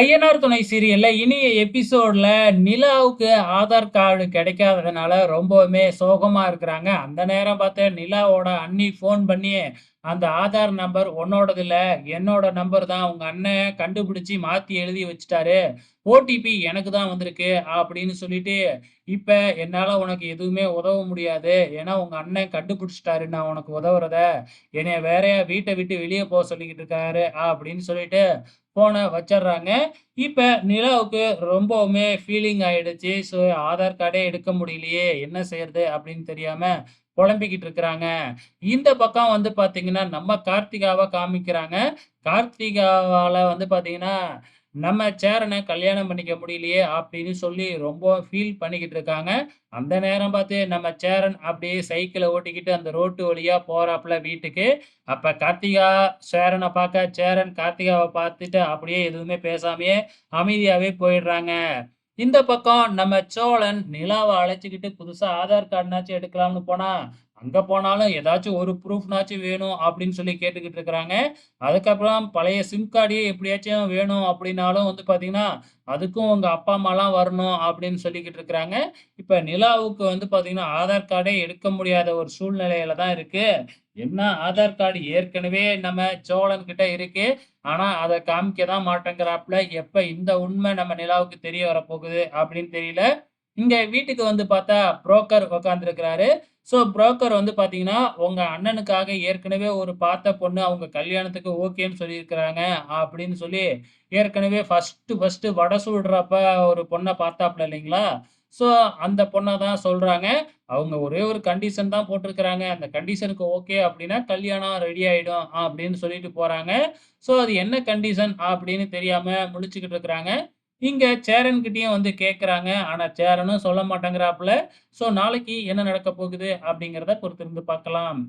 INR துணை சீரியல்ல இனிய எபிசோட்ல நிலாவுக்கு ஆதார் கார்டு கிடைக்காததுனால ரொம்பவுமே சோகமா இருக்கிறாங்க. அந்த நேரம் பார்த்து நிலாவோட அண்ணி ஃபோன் பண்ணி, "அந்த ஆதார் நம்பர் உன்னோடது இல்லை என்னோட நம்பர் தான். உங்க அண்ணன் கண்டுபிடிச்சி மாத்தி எழுதி வச்சுட்டாரு. ஓடிபி எனக்கு தான் வந்திருக்கு." அப்படின்னு சொல்லிட்டு, "இப்ப என்னால உனக்கு எதுவுமே உதவ முடியாது. ஏன்னா உங்க அண்ணன் கண்டுபிடிச்சிட்டாரு நான் உனக்கு உதவுறத. என்னைய வேறயா வீட்டை விட்டு வெளியே போக சொல்லிக்கிட்டு இருக்காரு." அப்படின்னு சொல்லிட்டு போன வச்சிடுறாங்க இப்போ நிலாவுக்கு ரொம்பவுமே ஃபீலிங் ஆயிடுச்சு. ஸோ ஆதார் கார்டே எடுக்க முடியலையே! என்ன செய்யறது அப்படின்னு தெரியாம புலம்பிக்கிட்டு இருக்கிறாங்க. இந்த பக்கம் வந்து பார்த்தீங்கன்னா, நம்ம கார்த்திகாவை காமிக்கிறாங்க. கார்த்திகாவால வந்து பார்த்தீங்கன்னா, நம்ம சேரனை கல்யாணம் பண்ணிக்க முடியலையே! அப்படின்னு சொல்லி ரொம்ப ஃபீல் பண்ணிக்கிட்டு இருக்காங்க. அந்த நேரம் பார்த்து நம்ம சேரன் அப்படியே சைக்கிளை ஓட்டிக்கிட்டு அந்த ரோட்டு வழியாக போகிறாப்புல வீட்டுக்கு. அப்போ கார்த்திகா சேரனை பார்க்க, சேரன் கார்த்திகாவை பார்த்துட்டு அப்படியே எதுவுமே பேசாமையே அமைதியாகவே போயிடுறாங்க. இந்த பக்கம் நம்ம சோழன் நிலாவை அழைச்சிக்கிட்டு புதுசா ஆதார் கார்டுனாச்சும் எடுக்கலாம்னு போனா, அங்க போனாலும் ஏதாச்சும் ஒரு ப்ரூஃப்னாச்சும் வேணும் அப்படின்னு சொல்லி கேட்டுக்கிட்டு இருக்கிறாங்க. அதுக்கப்புறம் பழைய சிம் கார்டே எப்படியாச்சும் வேணும் அப்படின்னாலும் வந்து பார்த்தீங்கன்னா, அதுக்கும் உங்க அப்பா, அம்மாலாம் வரணும் அப்படின்னு சொல்லிக்கிட்டு இருக்கிறாங்க. இப்ப நிலாவுக்கு வந்து பாத்தீங்கன்னா ஆதார் கார்டே எடுக்க முடியாத ஒரு சூழ்நிலையில தான் இருக்கு. என்ன ஆதார் கார்டு ஏற்கனவே நம்ம சோழன் கிட்ட இருக்கு. ஆனா, அதை காமிக்க தான் மாட்டேங்கிறாப்புல. எப்ப இந்த உண்மை நம்ம நிலாவுக்கு தெரிய வரப்போகுது அப்படின்னு தெரியல. இங்க வீட்டுக்கு வந்து பார்த்தா புரோக்கர் உட்கார்ந்திருக்கிறாரு. ஸோ புரோக்கர் வந்து பார்த்தீங்கன்னா, உங்க அண்ணனுக்காக ஏற்கனவே ஒரு பார்த்த பொண்ணு அவங்க கல்யாணத்துக்கு ஓகேன்னு சொல்லியிருக்கிறாங்க அப்படின்னு சொல்லி, ஏற்கனவே ஃபர்ஸ்ட்டு ஃபர்ஸ்ட் வடை சுடுறப்ப ஒரு பொண்ணை பார்த்தாப்புல இல்லைங்களா? ஸோ அந்த பொண்ணை தான் சொல்கிறாங்க அவங்க ஒரே ஒரு கண்டிஷன் தான் போட்டிருக்கிறாங்க. அந்த கண்டிஷனுக்கு ஓகே அப்படின்னா, கல்யாணம் ரெடி ஆகிடும் அப்படின்னு சொல்லிட்டு போகிறாங்க ஸோ அது என்ன கண்டிஷன் அப்படின்னு தெரியாமல் முடிச்சுக்கிட்டு இருக்கிறாங்க. இங்கே சேரன்கிட்டையும் வந்து கேட்குறாங்க ஆனால் சேரனும் சொல்ல மாட்டேங்கிறாப்புல. ஸோ நாளைக்கு என்ன நடக்கப் போகுது அப்படிங்கிறத பொறுத்திருந்து பார்க்கலாம்.